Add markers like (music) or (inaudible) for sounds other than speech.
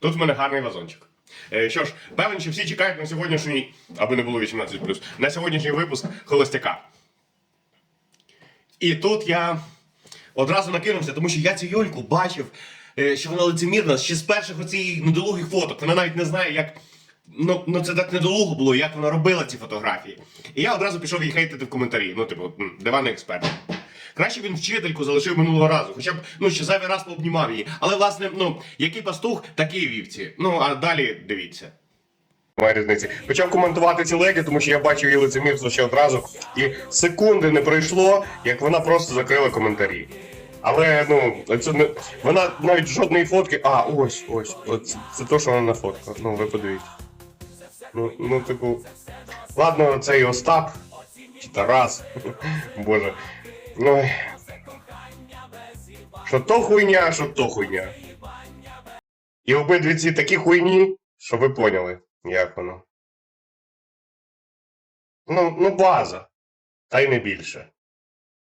Тут в мене гарний вазончик. Е, Що ж, певен, що всі чекають на сьогоднішній, аби не було 18+, на сьогоднішній випуск Холостяка. І тут я одразу накинувся, тому що я цю Юльку бачив, е, що вона лицемірна ще з перших оцих недолугих фоток. Вона навіть не знає, як. Ну, ну це так недолуго було, як вона робила ці фотографії. І я одразу пішов її хейтити в коментарі. Ну, типу, м, диванний експерт. Краще він вчительку залишив минулого разу, хоча б ну ще зайвий раз пообнімав її. Але власне, ну, який пастух, такі вівці. Ну, а далі дивіться. Немає різниці. Почав коментувати ці легі, тому що я бачив її лицемірство ще одразу. І секунди не пройшло, як вона просто закрила коментарі. Але ну, це не вона навіть жодної фотки. А, ось, ось. От це, то, що вона на фотку. Ну, ви подивіться. Ну, ну, типу. Ладно, цей Остап. Чи Тарас. (laughs) Боже. Ну. Що то хуйня, що то хуйня. І обидві ці такі хуйні, що ви поняли, як воно. Ну, ну база. Та й не більше.